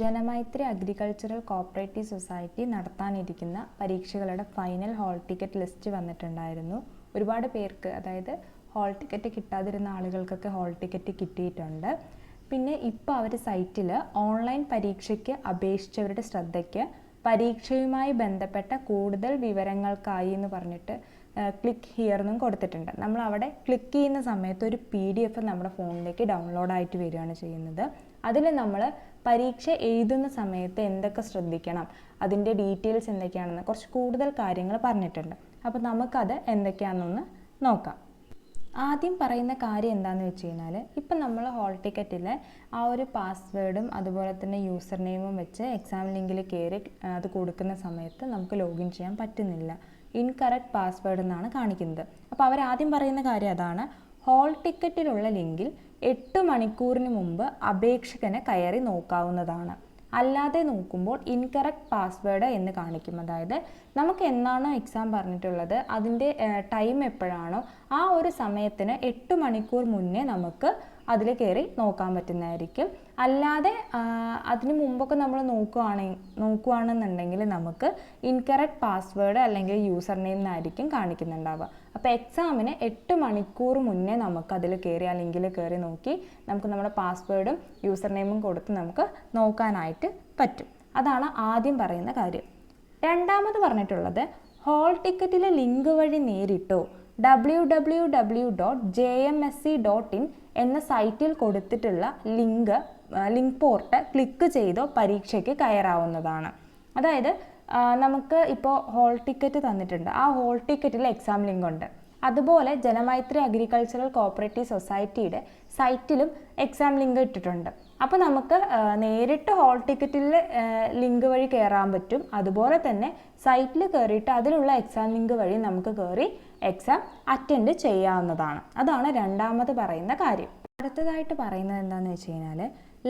Janamaithri agricultural cooperative society നടത്താനിരിക്കുന്ന പരീക്ഷകളുടെ final hall ticket list വന്നിട്ടുണ്ടായിരുന്നു. ഒരുപാട് പേർക്ക് അതായത് ഹോൾ ടിക്കറ്റ് കിട്ടാതിരുന്ന ആളുകൾക്കൊക്കെ ഹോൾ ടിക്കറ്റ് കിട്ടിയിട്ടുണ്ട്. പിന്നെ ഇപ്പോൾ അവർ സൈറ്റിൽ ഓൺലൈൻ പരീക്ഷയ്ക്ക് അപേക്ഷിച്ചവരുടെ ശ്രദ്ധയ്ക്ക് പരീക്ഷയുമായി ബന്ധപ്പെട്ട കൂടുതൽ വിവരങ്ങൾക്കായി എന്ന് പറഞ്ഞിട്ട് ക്ലിക്ക് ഹിയർ എന്നും കൊടുത്തിട്ടുണ്ട്. നമ്മൾ അവിടെ ക്ലിക്ക് ചെയ്യുന്ന സമയത്ത് ഒരു പി ഡി എഫ് നമ്മുടെ ഫോണിലേക്ക് ഡൗൺലോഡ് ആയിട്ട് വരികയാണ് ചെയ്യുന്നത്. അതിൽ നമ്മൾ പരീക്ഷ എഴുതുന്ന സമയത്ത് എന്തൊക്കെ ശ്രദ്ധിക്കണം അതിന്റെ ഡീറ്റെയിൽസ് എന്തൊക്കെയാണെന്ന് കുറച്ച് കൂടുതൽ കാര്യങ്ങൾ പറഞ്ഞിട്ടുണ്ട്. അപ്പോൾ നമുക്കത് എന്തൊക്കെയാണെന്നൊന്ന് നോക്കാം. ആദ്യം പറയുന്ന കാര്യം എന്താണെന്ന് വെച്ച് കഴിഞ്ഞാൽ ഇപ്പം നമ്മൾ ഹോൾ ടിക്കറ്റിൽ ആ ഒരു പാസ്വേഡും അതുപോലെ തന്നെ യൂസർ നെയിമും വെച്ച് എക്സാം ലിങ്കിൽ കയറി അത് കൊടുക്കുന്ന സമയത്ത് നമുക്ക് ലോഗിൻ ചെയ്യാൻ പറ്റുന്നില്ല. ഇൻകറക്റ്റ് പാസ്വേഡ് എന്നാണ് കാണിക്കുന്നത്. അപ്പോൾ അവരാദ്യം പറയുന്ന കാര്യം അതാണ്. ഹോൾ ടിക്കറ്റിലുള്ള ലിങ്കിൽ എട്ട് മണിക്കൂറിന് മുമ്പ് അപേക്ഷകന് കയറി നോക്കാവുന്നതാണ്. അല്ലാതെ നോക്കുമ്പോൾ ഇൻകറക്റ്റ് പാസ്വേഡ് എന്ന് കാണിക്കും. അതായത് നമുക്ക് എന്നാണോ എക്സാം പറഞ്ഞിട്ടുള്ളത് അതിന്റെ ടൈം എപ്പോഴാണോ ആ ഒരു സമയത്തിന് എട്ട് മണിക്കൂർ മുന്നേ നമുക്ക് അതിൽ കയറി നോക്കാൻ പറ്റുന്നതായിരിക്കും. അല്ലാതെ അതിന് മുമ്പൊക്കെ നമ്മൾ നോക്കുകയാണെങ്കിൽ നോക്കുകയാണെന്നുണ്ടെങ്കിൽ നമുക്ക് ഇൻകറക്റ്റ് പാസ്വേഡ് അല്ലെങ്കിൽ യൂസർ നെയിം എന്നായിരിക്കും കാണിക്കുന്നുണ്ടാവുക. അപ്പോൾ എക്സാമിന് എട്ട് മണിക്കൂർ മുന്നേ നമുക്ക് അതിൽ കയറി അല്ലെങ്കിൽ ലിങ്കിൽ കയറി നോക്കി നമുക്ക് നമ്മുടെ പാസ്വേഡും യൂസർ നെയിമും കൊടുത്ത് നമുക്ക് നോക്കാനായിട്ട് പറ്റും. അതാണ് ആദ്യം പറയുന്ന കാര്യം. രണ്ടാമത് പറഞ്ഞിട്ടുള്ളത് ഹോൾ ടിക്കറ്റിലെ ലിങ്ക് വഴി നേരിട്ടോ? W W W dot J M S C dot in എന്ന സൈറ്റിൽ കൊടുത്തിട്ടുള്ള ലിങ്ക് ലിങ്ക് പോർട്ട് ക്ലിക്ക് ചെയ്തോ പരീക്ഷയ്ക്ക് കയറാവുന്നതാണ്. അതായത് നമുക്ക് ഇപ്പോൾ ഹോൾ ടിക്കറ്റ് തന്നിട്ടുണ്ട്. ആ ഹോൾ ടിക്കറ്റിൽ എക്സാം ലിങ്ക് ഉണ്ട്. അതുപോലെ ജനമൈത്രി അഗ്രികൾച്ചറൽ കോപ്പറേറ്റീവ് സൊസൈറ്റിയുടെ സൈറ്റിലും എക്സാം ലിങ്ക് ഇട്ടിട്ടുണ്ട്. അപ്പോൾ നമുക്ക് നേരിട്ട് ഹോൾ ടിക്കറ്റിൽ ലിങ്ക് വഴി കയറാൻ പറ്റും. അതുപോലെ തന്നെ സൈറ്റിൽ കയറിയിട്ട് അതിലുള്ള എക്സാം ലിങ്ക് വഴി നമുക്ക് കയറി എക്സാം അറ്റൻഡ് ചെയ്യാവുന്നതാണ്. അതാണ് രണ്ടാമത് പറയുന്ന കാര്യം. അടുത്തതായിട്ട് പറയുന്നത് എന്താണെന്ന് വെച്ച് കഴിഞ്ഞാൽ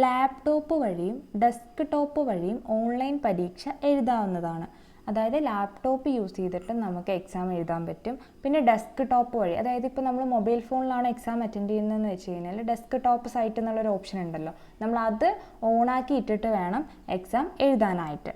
ലാപ്ടോപ്പ് വഴിയും ഡെസ്ക് ടോപ്പ് വഴിയും ഓൺലൈൻ പരീക്ഷ എഴുതാവുന്നതാണ്. അതായത് ലാപ്ടോപ്പ് യൂസ് ചെയ്തിട്ട് നമുക്ക് എക്സാം എഴുതാൻ പറ്റും. പിന്നെ ഡെസ്ക് ടോപ്പ് വഴി അതായത് ഇപ്പോൾ നമ്മൾ മൊബൈൽ ഫോണിലാണ് എക്സാം അറ്റൻഡ് ചെയ്യുന്നതെന്ന് വെച്ച് കഴിഞ്ഞാൽ ഡെസ്ക് ടോപ്പ് സൈറ്റ് എന്നുള്ളൊരു ഓപ്ഷൻ ഉണ്ടല്ലോ. നമ്മൾ അത് ഓണാക്കി ഇട്ടിട്ട് വേണം എക്സാം എഴുതാനായിട്ട്.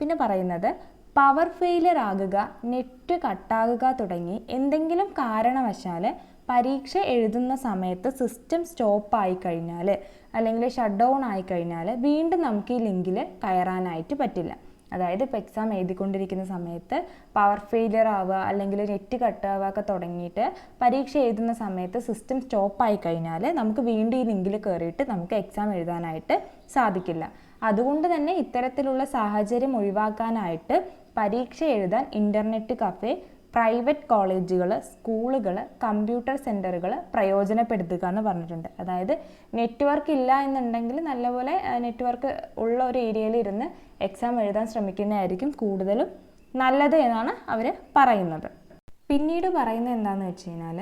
പിന്നെ പറയുന്നത് പവർ ഫെയിലർ ആകുക നെറ്റ് കട്ടാകുക തുടങ്ങി എന്തെങ്കിലും കാരണവശാൽ പരീക്ഷ എഴുതുന്ന സമയത്ത് സിസ്റ്റം സ്റ്റോപ്പ് ആയി കഴിഞ്ഞാൽ അല്ലെങ്കിൽ ഷട്ട് ഡൗൺ ആയി കഴിഞ്ഞാൽ വീണ്ടും നമുക്ക് ഈ ലിങ്കിൽ കയറാനായിട്ട് പറ്റില്ല. അതായത് ഇപ്പോൾ എക്സാം എഴുതിക്കൊണ്ടിരിക്കുന്ന സമയത്ത് പവർ ഫെയിലിയർ ആവുക അല്ലെങ്കിൽ നെറ്റ് കട്ടാവുക ഒക്കെ തുടങ്ങിയിട്ട് പരീക്ഷ എഴുതുന്ന സമയത്ത് സിസ്റ്റം സ്റ്റോപ്പ് ആയി കഴിഞ്ഞാൽ നമുക്ക് വീണ്ടും ഈ ലിങ്കിൽ കയറിയിട്ട് നമുക്ക് എക്സാം എഴുതാനായിട്ട് സാധിക്കില്ല. അതുകൊണ്ട് തന്നെ ഇത്തരത്തിലുള്ള സാഹചര്യം ഒഴിവാക്കാനായിട്ട് പരീക്ഷ എഴുതാൻ ഇന്റർനെറ്റ് കഫേ പ്രൈവറ്റ് കോളേജുകൾ സ്കൂളുകൾ കമ്പ്യൂട്ടർ സെന്ററുകൾ പ്രയോജനപ്പെടുത്തുക എന്ന് പറഞ്ഞിട്ടുണ്ട്. അതായത് നെറ്റ്വർക്ക് ഇല്ല എന്നുണ്ടെങ്കിൽ നല്ലപോലെ നെറ്റ്വർക്ക് ഉള്ള ഒരു ഏരിയയിൽ ഇരുന്ന് എക്സാം എഴുതാൻ ശ്രമിക്കുന്നതായിരിക്കും കൂടുതലും നല്ലത് എന്നാണ് അവർ പറയുന്നത്. പിന്നീട് പറയുന്നത് എന്താണെന്ന് വെച്ച് കഴിഞ്ഞാൽ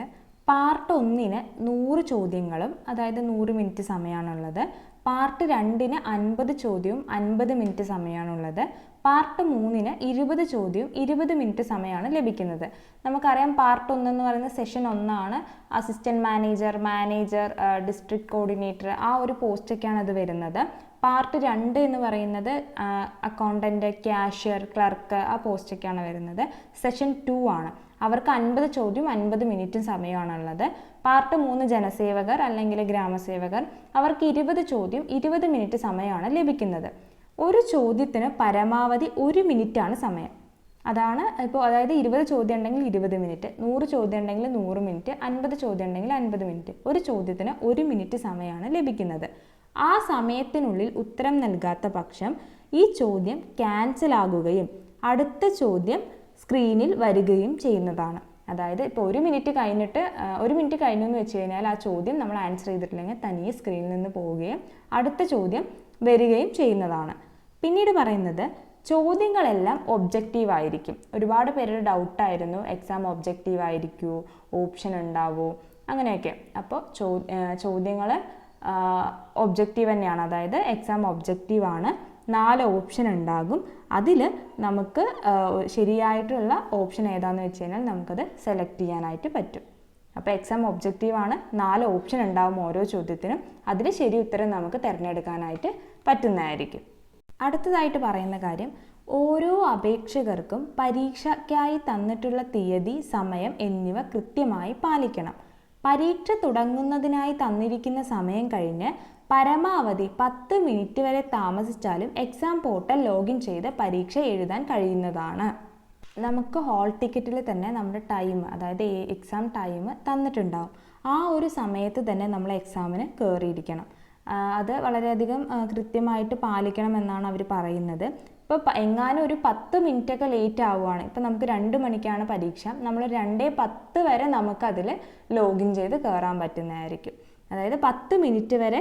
പാർട്ട് ഒന്നിന് നൂറ് ചോദ്യങ്ങളും അതായത് നൂറ് മിനിറ്റ് സമയമാണുള്ളത് പാർട്ട് രണ്ടിന് അൻപത് ചോദ്യവും അൻപത് മിനിറ്റ് സമയമാണുള്ളത് പാർട്ട് മൂന്നിന് ഇരുപത് ചോദ്യവും ഇരുപത് മിനിറ്റ് സമയമാണ് ലഭിക്കുന്നത്. നമുക്കറിയാം പാർട്ട് ഒന്നെന്ന് പറയുന്ന സെഷൻ ഒന്നാണ്. Assistant manager manager district coordinator ആ ഒരു പോസ്റ്റൊക്കെയാണ് അത് വരുന്നത്. പാർട്ട് രണ്ട് എന്ന് പറയുന്നത് അക്കൗണ്ടന്റ് ക്യാഷ്യർ ക്ലർക്ക് ആ പോസ്റ്റൊക്കെയാണ് വരുന്നത്. സെഷൻ ടു ആണ്. അവർക്ക് അൻപത് ചോദ്യം അൻപത് മിനിറ്റും സമയമാണുള്ളത്. പാർട്ട് മൂന്ന് ജനസേവകർ അല്ലെങ്കിൽ ഗ്രാമസേവകർ അവർക്ക് ഇരുപത് ചോദ്യം ഇരുപത് മിനിറ്റ് സമയമാണ് ലഭിക്കുന്നത്. ഒരു ചോദ്യത്തിന് പരമാവധി ഒരു മിനിറ്റാണ് സമയം. അതാണ് ഇപ്പോൾ അതായത് ഇരുപത് ചോദ്യം ഉണ്ടെങ്കിൽ ഇരുപത് മിനിറ്റ് നൂറ് ചോദ്യം ഉണ്ടെങ്കിൽ നൂറ് മിനിറ്റ് അൻപത് ചോദ്യം ഉണ്ടെങ്കിൽ അൻപത് മിനിറ്റ്. ഒരു ചോദ്യത്തിന് ഒരു മിനിറ്റ് സമയമാണ് ലഭിക്കുന്നത്. ആ സമയത്തിനുള്ളിൽ ഉത്തരം നൽകാത്ത പക്ഷം ഈ ചോദ്യം ക്യാൻസൽ ആകുകയും അടുത്ത ചോദ്യം സ്ക്രീനിൽ വരികയും ചെയ്യുന്നതാണ്. അതായത് ഇപ്പോൾ ഒരു മിനിറ്റ് കഴിഞ്ഞിട്ട് ഒരു മിനിറ്റ് കഴിഞ്ഞു എന്ന് വെച്ച് കഴിഞ്ഞാൽ ആ ചോദ്യം നമ്മൾ ആൻസർ ചെയ്തിട്ടില്ലെങ്കിൽ തനിയെ സ്ക്രീനിൽ നിന്ന് പോവുകയും അടുത്ത ചോദ്യം വരികയും ചെയ്യുന്നതാണ്. പിന്നീട് പറയുന്നത് ചോദ്യങ്ങളെല്ലാം ഒബ്ജക്റ്റീവ് ആയിരിക്കും. ഒരുപാട് പേരുടെ ഡൗട്ടായിരുന്നു എക്സാം ഒബ്ജക്റ്റീവ് ആയിരിക്കുമോ ഓപ്ഷൻ ഉണ്ടാവുമോ അങ്ങനെയൊക്കെ. അപ്പോൾ ചോ ചോദ്യങ്ങൾ ഒബ്ജക്റ്റീവ് തന്നെയാണ്. അതായത് എക്സാം ഒബ്ജക്റ്റീവ് ആണ്. നാല് ഓപ്ഷൻ ഉണ്ടാകും. അതിൽ നമുക്ക് ശരിയായിട്ടുള്ള ഓപ്ഷൻ ഏതാണെന്ന് വെച്ച് കഴിഞ്ഞാൽ നമുക്കത് സെലക്ട് ചെയ്യാനായിട്ട് പറ്റും. അപ്പോൾ എക്സാം ഒബ്ജക്റ്റീവ് ആണ്. നാല് ഓപ്ഷൻ ഉണ്ടാകും ഓരോ ചോദ്യത്തിനും. അതിൽ ശരി ഉത്തരം നമുക്ക് തിരഞ്ഞെടുക്കാനായിട്ട് പറ്റുന്നതായിരിക്കും. അടുത്തതായിട്ട് പറയുന്ന കാര്യം ഓരോ അപേക്ഷകർക്കും പരീക്ഷയ്ക്കായി തന്നിട്ടുള്ള തീയതി സമയം എന്നിവ കൃത്യമായി പാലിക്കണം. പരീക്ഷ തുടങ്ങുന്നതിനായി തന്നിരിക്കുന്ന സമയം കഴിഞ്ഞ് പരമാവധി പത്ത് മിനിറ്റ് വരെ താമസിച്ചാലും എക്സാം പോർട്ടൽ ലോഗിൻ ചെയ്ത് പരീക്ഷ എഴുതാൻ കഴിയുന്നതാണ്. നമുക്ക് ഹോൾ ടിക്കറ്റിൽ തന്നെ നമ്മുടെ ടൈം അതായത് എക്സാം ടൈം തന്നിട്ടുണ്ടാവും. ആ ഒരു സമയത്ത് തന്നെ നമ്മൾ എക്സാമിന് കയറിയിരിക്കണം അത് വളരെയധികം കൃത്യമായിട്ട് പാലിക്കണമെന്നാണ് അവർ പറയുന്നത്. ഇപ്പോൾ എങ്ങാനും ഒരു പത്ത് മിനിറ്റൊക്കെ ലേറ്റ് ആവുകയാണ് ഇപ്പം നമുക്ക് രണ്ട് മണിക്കാണ് പരീക്ഷ. നമ്മൾ രണ്ടേ പത്ത് വരെ നമുക്കതിൽ ലോഗിൻ ചെയ്ത് കയറാൻ പറ്റുന്നതായിരിക്കും. അതായത് പത്ത് മിനിറ്റ് വരെ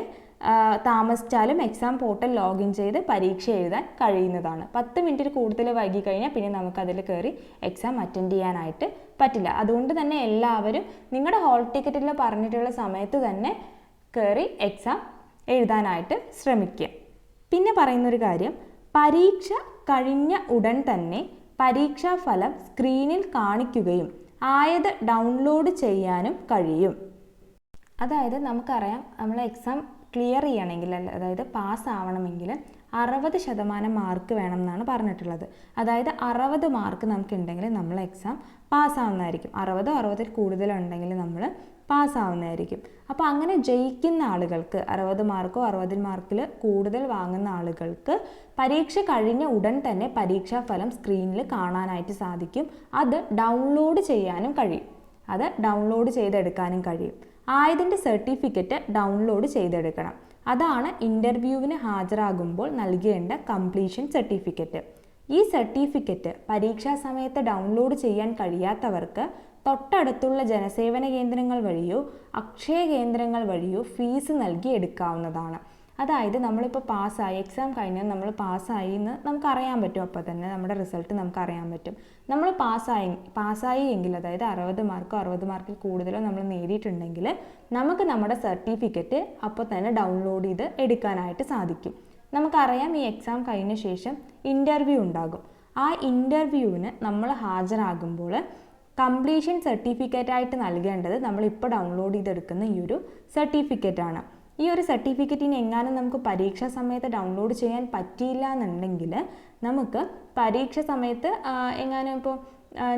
താമസിച്ചാലും എക്സാം പോർട്ടൽ ലോഗിൻ ചെയ്ത് പരീക്ഷ എഴുതാൻ കഴിയുന്നതാണ്. പത്ത് മിനിറ്റിൽ കൂടുതൽ വൈകി കഴിഞ്ഞാൽ പിന്നെ നമുക്കതിൽ കയറി എക്സാം അറ്റൻഡ് ചെയ്യാനായിട്ട് പറ്റില്ല. അതുകൊണ്ട് തന്നെ എല്ലാവരും നിങ്ങളുടെ ഹോൾ ടിക്കറ്റിൽ പറഞ്ഞിട്ടുള്ള സമയത്ത് തന്നെ കയറി എക്സാം എഴുതാനായിട്ട് ശ്രമിക്കുക. പിന്നെ പറയുന്നൊരു കാര്യം പരീക്ഷ കഴിഞ്ഞ ഉടൻ തന്നെ പരീക്ഷാ ഫലം സ്ക്രീനിൽ കാണിക്കുകയും ആയത് ഡൗൺലോഡ് ചെയ്യാനും കഴിയും. അതായത് നമുക്കറിയാം നമ്മൾ എക്സാം ക്ലിയർ ചെയ്യണമെങ്കിൽ അതായത് പാസ് ആവണമെങ്കിൽ അറുപത് ശതമാനം മാർക്ക് വേണം എന്നാണ് പറഞ്ഞിട്ടുള്ളത്. അതായത് അറുപത് മാർക്ക് നമുക്കുണ്ടെങ്കിൽ നമ്മൾ എക്സാം പാസ്സാവുന്നതായിരിക്കും അറുപതോ അറുപതിൽ കൂടുതലുണ്ടെങ്കിൽ നമ്മൾ പാസ്സാവുന്നതായിരിക്കും. അപ്പോൾ അങ്ങനെ ജയിക്കുന്ന ആളുകൾക്ക് അറുപത് മാർക്കോ അറുപതിൽ മാർക്കിൽ കൂടുതൽ വാങ്ങുന്ന ആളുകൾക്ക് പരീക്ഷ കഴിഞ്ഞ ഉടൻ തന്നെ പരീക്ഷാ ഫലം സ്ക്രീനിൽ കാണാനായിട്ട് സാധിക്കും. അത് ഡൗൺലോഡ് ചെയ്യാനും കഴിയും. അത് ഡൗൺലോഡ് ചെയ്തെടുക്കാനും കഴിയും. ആയതിന്റെ സർട്ടിഫിക്കറ്റ് ഡൗൺലോഡ് ചെയ്തെടുക്കണം. അതാണ് ഇന്റർവ്യൂവിന് ഹാജരാകുമ്പോൾ നൽകേണ്ട കംപ്ലീഷൻ സർട്ടിഫിക്കറ്റ്. ഈ സർട്ടിഫിക്കറ്റ് പരീക്ഷാ സമയത്ത് ഡൗൺലോഡ് ചെയ്യാൻ കഴിയാത്തവർക്ക് തൊട്ടടുത്തുള്ള ജനസേവന കേന്ദ്രങ്ങൾ വഴിയോ അക്ഷയ കേന്ദ്രങ്ങൾ വഴിയോ ഫീസ് നൽകി എടുക്കാവുന്നതാണ്. അതായത് നമ്മളിപ്പോൾ പാസ്സായി എക്സാം കഴിഞ്ഞാൽ നമ്മൾ പാസ്സായി എന്ന് നമുക്ക് അറിയാൻ പറ്റും. അപ്പോൾ തന്നെ നമ്മുടെ റിസൾട്ട് നമുക്ക് അറിയാൻ പറ്റും. നമ്മൾ പാസ്സായി പാസ്സായി എങ്കിൽ അതായത് അറുപത് മാർക്കോ അറുപത് മാർക്കിൽ കൂടുതലോ നമ്മൾ നേടിയിട്ടുണ്ടെങ്കിൽ നമുക്ക് നമ്മുടെ സർട്ടിഫിക്കറ്റ് അപ്പോൾ തന്നെ ഡൗൺലോഡ് ചെയ്ത് എടുക്കാനായിട്ട് സാധിക്കും. നമുക്കറിയാം ഈ എക്സാം കഴിഞ്ഞ ശേഷം ഇന്റർവ്യൂ ഉണ്ടാകും. ആ ഇന്റർവ്യൂവിന് നമ്മൾ ഹാജരാകുമ്പോൾ കംപ്ലീഷൻ സർട്ടിഫിക്കറ്റ് ആയിട്ട് നൽകേണ്ടത് നമ്മൾ ഇപ്പോൾ ഡൗൺലോഡ് ചെയ്തെടുക്കുന്ന ഈ ഒരു സർട്ടിഫിക്കറ്റ് ആണ്. ഈ ഒരു സർട്ടിഫിക്കറ്റിന് എങ്ങാനും നമുക്ക് പരീക്ഷാ സമയത്ത് ഡൗൺലോഡ് ചെയ്യാൻ പറ്റിയില്ല എന്നുണ്ടെങ്കിൽ നമുക്ക് പരീക്ഷ സമയത്ത് എങ്ങാനും ഇപ്പോൾ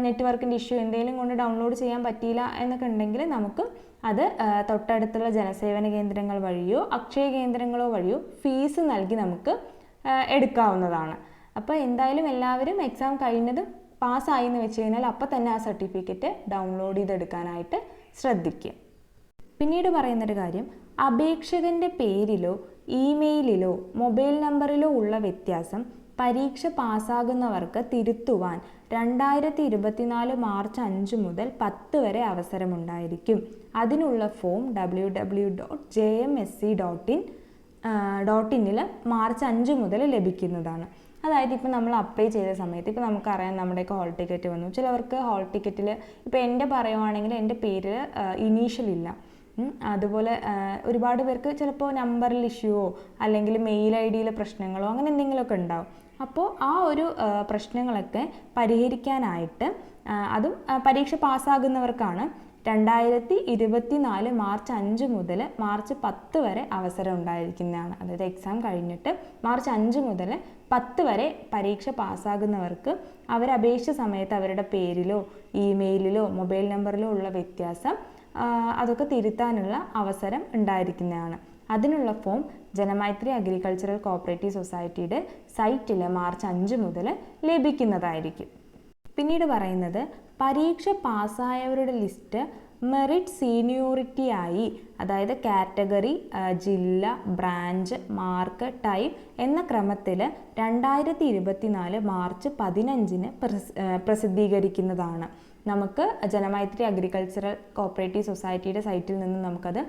നെറ്റ്വർക്കിന്റെ ഇഷ്യൂ എന്തെങ്കിലും കൊണ്ട് ഡൗൺലോഡ് ചെയ്യാൻ പറ്റിയില്ല എന്നൊക്കെ ഉണ്ടെങ്കിൽ നമുക്ക് അത് തൊട്ടടുത്തുള്ള ജനസേവന കേന്ദ്രങ്ങൾ വഴിയോ അക്ഷയ കേന്ദ്രങ്ങളോ വഴിയോ ഫീസ് നൽകി നമുക്ക് എടുക്കാവുന്നതാണ്. അപ്പോൾ എന്തായാലും എല്ലാവരും എക്സാം കഴിഞ്ഞതും പാസ്സായി എന്ന് വെച്ച് കഴിഞ്ഞാൽ അപ്പോൾ തന്നെ ആ സർട്ടിഫിക്കറ്റ് ഡൗൺലോഡ് ചെയ്തെടുക്കാനായിട്ട് ശ്രദ്ധിക്കുക പിന്നീട് പറയുന്നൊരു കാര്യം അപേക്ഷകന്റെ പേരിലോ ഇമെയിലിലോ മൊബൈൽ നമ്പറിലോ ഉള്ള വ്യത്യാസം പരീക്ഷ പാസ്സാകുന്നവർക്ക് തിരുത്തുവാൻ രണ്ടായിരത്തി ഇരുപത്തിനാല് മാർച്ച് അഞ്ച് മുതൽ പത്ത് വരെ അവസരമുണ്ടായിരിക്കും. അതിനുള്ള form W W dot J M S C dot in dot ഇന്നിൽ March അഞ്ച് മുതൽ ലഭിക്കുന്നതാണ്. അതായത് ഇപ്പോൾ നമ്മൾ അപ്ലൈ ചെയ്ത സമയത്ത് ഇപ്പോൾ നമുക്കറിയാം നമ്മുടെയൊക്കെ ഹോൾ ടിക്കറ്റ് വന്നു. ചിലവർക്ക് ഹോൾ ടിക്കറ്റിൽ ഇപ്പോൾ എന്റെ പറയുവാണെങ്കിൽ എന്റെ പേര് ഇനീഷ്യൽ ഇല്ല. അതുപോലെ ഒരുപാട് പേർക്ക് ചിലപ്പോൾ നമ്പറിൽ ഇഷ്യൂവോ അല്ലെങ്കിൽ മെയിൽ ഐ ഡിയിലെ പ്രശ്നങ്ങളോ അങ്ങനെ എന്തെങ്കിലുമൊക്കെ ഉണ്ടാവും. അപ്പോൾ ആ ഒരു പ്രശ്നങ്ങളൊക്കെ പരിഹരിക്കാനായിട്ട് അതും പരീക്ഷ പാസ്സാകുന്നവർക്കാണ് രണ്ടായിരത്തി ഇരുപത്തി നാല് മാർച്ച് അഞ്ച് മുതൽ മാർച്ച് പത്ത് വരെ അവസരം ഉണ്ടായിരിക്കുന്നതാണ്. അതായത് എക്സാം കഴിഞ്ഞിട്ട് മാർച്ച് അഞ്ച് മുതൽ പത്ത് വരെ പരീക്ഷ പാസ്സാകുന്നവർക്ക് അവർ അപേക്ഷ സമയത്ത് അവരുടെ പേരിലോ ഇമെയിലിലോ മൊബൈൽ നമ്പറിലോ ഉള്ള വ്യത്യാസം അതൊക്കെ തിരുത്താനുള്ള അവസരം ഉണ്ടായിരിക്കുന്നതാണ്. അതിനുള്ള ഫോം ജനമൈത്രി അഗ്രികൾച്ചറൽ കോപ്പറേറ്റീവ് സൊസൈറ്റിയുടെ സൈറ്റിൽ മാർച്ച് അഞ്ച് മുതൽ ലഭിക്കുന്നതായിരിക്കും. പിന്നീട് പറയുന്നത് പരീക്ഷ പാസ്സായവരുടെ ലിസ്റ്റ് മെറിറ്റ് സീനിയോറിറ്റി ആയി അതായത് കാറ്റഗറി ജില്ല ബ്രാഞ്ച് മാർക്ക് ടൈപ്പ് എന്ന ക്രമത്തിൽ രണ്ടായിരത്തി ഇരുപത്തിനാല് മാർച്ച് പതിനഞ്ചിന് പ്രസി പ്രസിദ്ധീകരിക്കുന്നതാണ്. നമുക്ക് ജനമൈത്രി അഗ്രികൾച്ചറൽ കോപ്പറേറ്റീവ് സൊസൈറ്റിയുടെ സൈറ്റിൽ നിന്ന് നമുക്കത്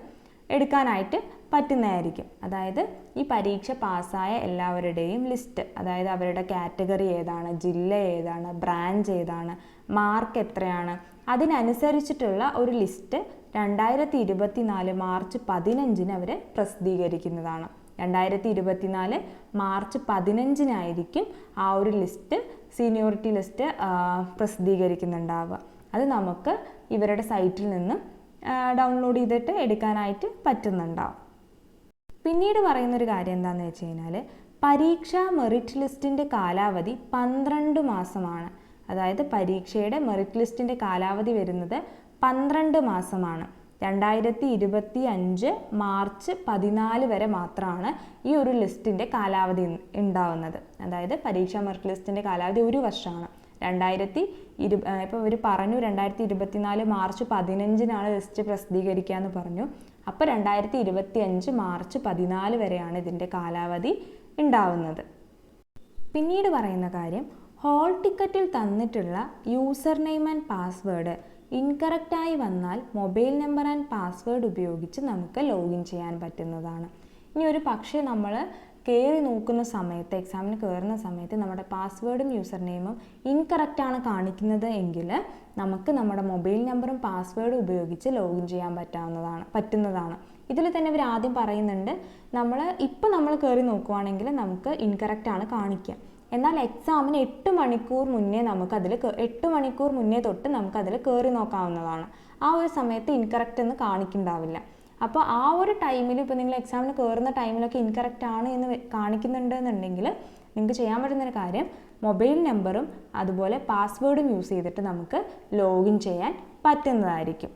എടുക്കാനായിട്ട് പറ്റുന്നതായിരിക്കും. അതായത് ഈ പരീക്ഷ പാസ്സായ എല്ലാവരുടെയും ലിസ്റ്റ് അതായത് അവരുടെ കാറ്റഗറി ഏതാണ് ജില്ല ഏതാണ് ബ്രാഞ്ച് ഏതാണ് മാർക്ക് എത്രയാണ്. അതിനനുസരിച്ചിട്ടുള്ള ഒരു ലിസ്റ്റ് രണ്ടായിരത്തി ഇരുപത്തിനാല് മാർച്ച് പതിനഞ്ചിന് അവർ പ്രസിദ്ധീകരിക്കുന്നതാണ്. രണ്ടായിരത്തി ഇരുപത്തിനാല് മാർച്ച് പതിനഞ്ചിനായിരിക്കും ആ ഒരു ലിസ്റ്റ് സീനിയോറിറ്റി ലിസ്റ്റ് പ്രസിദ്ധീകരിക്കുന്നുണ്ടാവുക. അത് നമുക്ക് ഇവരുടെ സൈറ്റിൽ നിന്ന് ഡൗൺലോഡ് ചെയ്തിട്ട് എടുക്കാനായിട്ട് പറ്റുന്നുണ്ടാവും. പിന്നീട് പറയുന്നൊരു കാര്യം എന്താണെന്ന് വെച്ച് കഴിഞ്ഞാൽ പരീക്ഷാ മെറിറ്റ് ലിസ്റ്റിന്റെ കാലാവധി പന്ത്രണ്ട് മാസമാണ്. അതായത് പരീക്ഷയുടെ മെറിറ്റ് ലിസ്റ്റിന്റെ കാലാവധി വരുന്നത് പന്ത്രണ്ട് മാസമാണ്. രണ്ടായിരത്തി ഇരുപത്തി അഞ്ച് മാർച്ച് പതിനാല് വരെ മാത്രമാണ് ഈ ഒരു ലിസ്റ്റിന്റെ കാലാവധി ഉണ്ടാവുന്നത്. അതായത് പരീക്ഷാ മെറിറ്റ് ലിസ്റ്റിന്റെ കാലാവധി ഒരു വർഷമാണ്. രണ്ടായിരത്തി ഇരു ഇപ്പോൾ ഇവർ പറഞ്ഞു രണ്ടായിരത്തി ഇരുപത്തിനാല് മാർച്ച് പതിനഞ്ചിനാണ് ലിസ്റ്റ് പ്രസിദ്ധീകരിക്കുക എന്ന് പറഞ്ഞു. അപ്പോൾ രണ്ടായിരത്തി ഇരുപത്തി അഞ്ച് മാർച്ച് പതിനാല് വരെയാണ് ഇതിന്റെ കാലാവധി ഉണ്ടാവുന്നത്. പിന്നീട് പറയുന്ന കാര്യം ഹോൾ ടിക്കറ്റിൽ തന്നിട്ടുള്ള യൂസർ നെയിം ആൻഡ് പാസ്വേഡ് ഇൻകറക്റ്റായി വന്നാൽ മൊബൈൽ നമ്പർ ആൻഡ് പാസ്വേഡ് ഉപയോഗിച്ച് നമുക്ക് ലോഗിൻ ചെയ്യാൻ പറ്റുന്നതാണ്. ഇനി ഒരു പക്ഷേ നമ്മൾ കയറി നോക്കുന്ന സമയത്ത് എക്സാമിന് കയറുന്ന സമയത്ത് നമ്മുടെ പാസ്വേഡും യൂസർ നെയിമും ഇൻകറക്റ്റാണ് കാണിക്കുന്നത് എങ്കിൽ നമുക്ക് നമ്മുടെ മൊബൈൽ നമ്പറും പാസ്വേഡും ഉപയോഗിച്ച് ലോഗിൻ ചെയ്യാൻ പറ്റാവുന്നതാണ് പറ്റുന്നതാണ്. ഇതിൽ തന്നെ ഇവർ ആദ്യം പറയുന്നുണ്ട് നമ്മൾ ഇപ്പം നമ്മൾ കയറി നോക്കുവാണെങ്കിൽ നമുക്ക് ഇൻകറക്റ്റ് ആണ് കാണിക്കുക എന്നാൽ എക്സാമിന് എട്ട് മണിക്കൂർ മുന്നേ നമുക്കതിൽ എട്ട് മണിക്കൂർ മുന്നേ തൊട്ട് നമുക്കതിൽ കയറി നോക്കാവുന്നതാണ്. ആ ഒരു സമയത്ത് ഇൻകറക്റ്റ് എന്ന് കാണിക്കുന്നുണ്ടാവില്ല അപ്പോൾ ആ ഒരു ടൈമിൽ ഇപ്പോൾ നിങ്ങൾ എക്സാമിന് കയറുന്ന ടൈമിലൊക്കെ ഇൻകറക്റ്റ് ആണ് എന്ന് കാണിക്കുന്നുണ്ട് എന്നുണ്ടെങ്കിൽ നിങ്ങൾക്ക് ചെയ്യാൻ പറ്റുന്നൊരു കാര്യം മൊബൈൽ നമ്പറും അതുപോലെ പാസ്വേഡും യൂസ് ചെയ്തിട്ട് നമുക്ക് ലോഗിൻ ചെയ്യാൻ പറ്റുന്നതായിരിക്കും.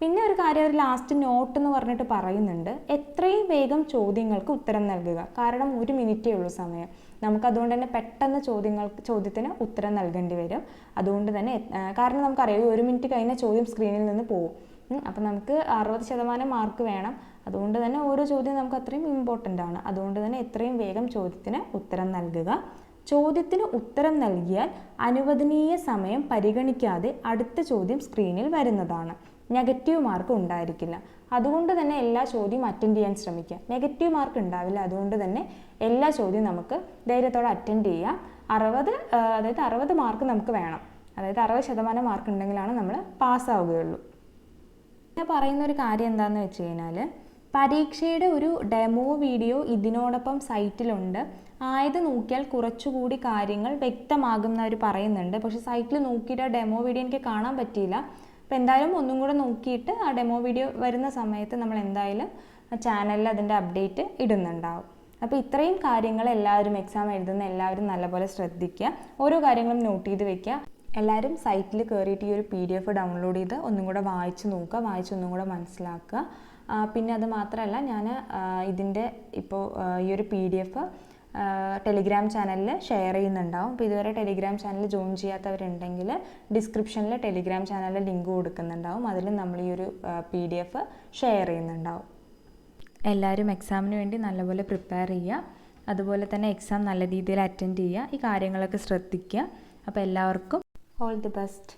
പിന്നെ ഒരു കാര്യം ഒരു ലാസ്റ്റ് നോട്ട് എന്ന് പറഞ്ഞിട്ട് പറയുന്നുണ്ട്. എത്രയും വേഗം ചോദ്യങ്ങൾക്ക് ഉത്തരം നൽകുക. കാരണം ഒരു മിനിറ്റേ ഉള്ളൂ സമയം. നമുക്കതുകൊണ്ട് തന്നെ പെട്ടെന്ന് ചോദ്യങ്ങൾക്ക് ചോദ്യത്തിന് ഉത്തരം നൽകേണ്ടി വരും. അതുകൊണ്ട് തന്നെ കാരണം നമുക്കറിയാം ഒരു മിനിറ്റ് കഴിഞ്ഞാൽ ചോദ്യം സ്ക്രീനിൽ നിന്ന് പോകും അപ്പം നമുക്ക് അറുപത് ശതമാനം മാർക്ക് വേണം. അതുകൊണ്ട് തന്നെ ഓരോ ചോദ്യം നമുക്ക് അത്രയും ഇമ്പോർട്ടന്റ് ആണ്. അതുകൊണ്ട് തന്നെ എത്രയും വേഗം ചോദ്യത്തിന് ഉത്തരം നൽകുക. ചോദ്യത്തിന് ഉത്തരം നൽകിയാൽ അനുവദനീയ സമയം പരിഗണിക്കാതെ അടുത്ത ചോദ്യം സ്ക്രീനിൽ വരുന്നതാണ്. നെഗറ്റീവ് മാർക്ക് ഉണ്ടായിരിക്കില്ല. അതുകൊണ്ട് തന്നെ എല്ലാ ചോദ്യവും അറ്റൻഡ് ചെയ്യാൻ ശ്രമിക്കുക. നെഗറ്റീവ് മാർക്ക് ഉണ്ടാവില്ല. അതുകൊണ്ട് തന്നെ എല്ലാ ചോദ്യവും നമുക്ക് ധൈര്യത്തോടെ അറ്റൻഡ് ചെയ്യാം. അറുപത് അതായത് അറുപത് മാർക്ക് നമുക്ക് വേണം. അതായത് അറുപത് ശതമാനം മാർക്ക് ഉണ്ടെങ്കിലാണ് നമ്മൾ പാസ്സാവുകയുള്ളൂ പിന്നെ പറയുന്ന ഒരു കാര്യം എന്താണെന്ന് വെച്ച് കഴിഞ്ഞാൽ പരീക്ഷയുടെ ഒരു ഡെമോ വീഡിയോ ഇതിനോടൊപ്പം സൈറ്റിലുണ്ട്. ആയത് നോക്കിയാൽ കുറച്ചുകൂടി കാര്യങ്ങൾ വ്യക്തമാകും അവർ പറയുന്നുണ്ട്. പക്ഷേ സൈറ്റിൽ നോക്കിയിട്ട് ആ ഡെമോ വീഡിയോ എനിക്ക് കാണാൻ പറ്റിയില്ല. അപ്പോൾ എന്തായാലും ഒന്നും കൂടെ നോക്കിയിട്ട് ആ ഡെമോ വീഡിയോ വരുന്ന സമയത്ത് നമ്മൾ എന്തായാലും ആ ചാനലിൽ അതിന്റെ അപ്ഡേറ്റ് ഇടുന്നുണ്ടാവും. അപ്പോൾ ഇത്രയും കാര്യങ്ങൾ എല്ലാവരും എക്സാം എഴുതുന്ന എല്ലാവരും നല്ലപോലെ ശ്രദ്ധിക്കുക. ഓരോ കാര്യങ്ങളും നോട്ട് ചെയ്ത് വെക്കുക. എല്ലാവരും സൈറ്റിൽ കയറിയിട്ട് ഈ ഒരു പി ഡി എഫ് ഡൗൺലോഡ് ചെയ്ത് ഒന്നും കൂടെ വായിച്ച് നോക്കുക വായിച്ച് ഒന്നും കൂടെ മനസ്സിലാക്കുക. പിന്നെ അത് മാത്രമല്ല ഞാൻ ഇതിന്റെ ഇപ്പോൾ ഈ ഒരു പി ഡി എഫ് ടെലിഗ്രാം ചാനലിൽ ഷെയർ ചെയ്യുന്നുണ്ടാവും. അപ്പോൾ ഇതുവരെ ടെലിഗ്രാം ചാനൽ ജോയിൻ ചെയ്യാത്തവരുണ്ടെങ്കിൽ ഡിസ്ക്രിപ്ഷനിൽ ടെലിഗ്രാം ചാനലിൽ ലിങ്ക് കൊടുക്കുന്നുണ്ടാവും. അതിൽ നമ്മൾ ഈ ഒരു പി ഡി എഫ് ഷെയർ ചെയ്യുന്നുണ്ടാവും. എല്ലാവരും എക്സാമിന് വേണ്ടി നല്ലപോലെ പ്രിപ്പയർ ചെയ്യുക. അതുപോലെ തന്നെ എക്സാം നല്ല രീതിയിൽ അറ്റൻഡ് ചെയ്യുക. ഈ കാര്യങ്ങളൊക്കെ ശ്രദ്ധിക്കുക. അപ്പോൾ എല്ലാവർക്കും All the best.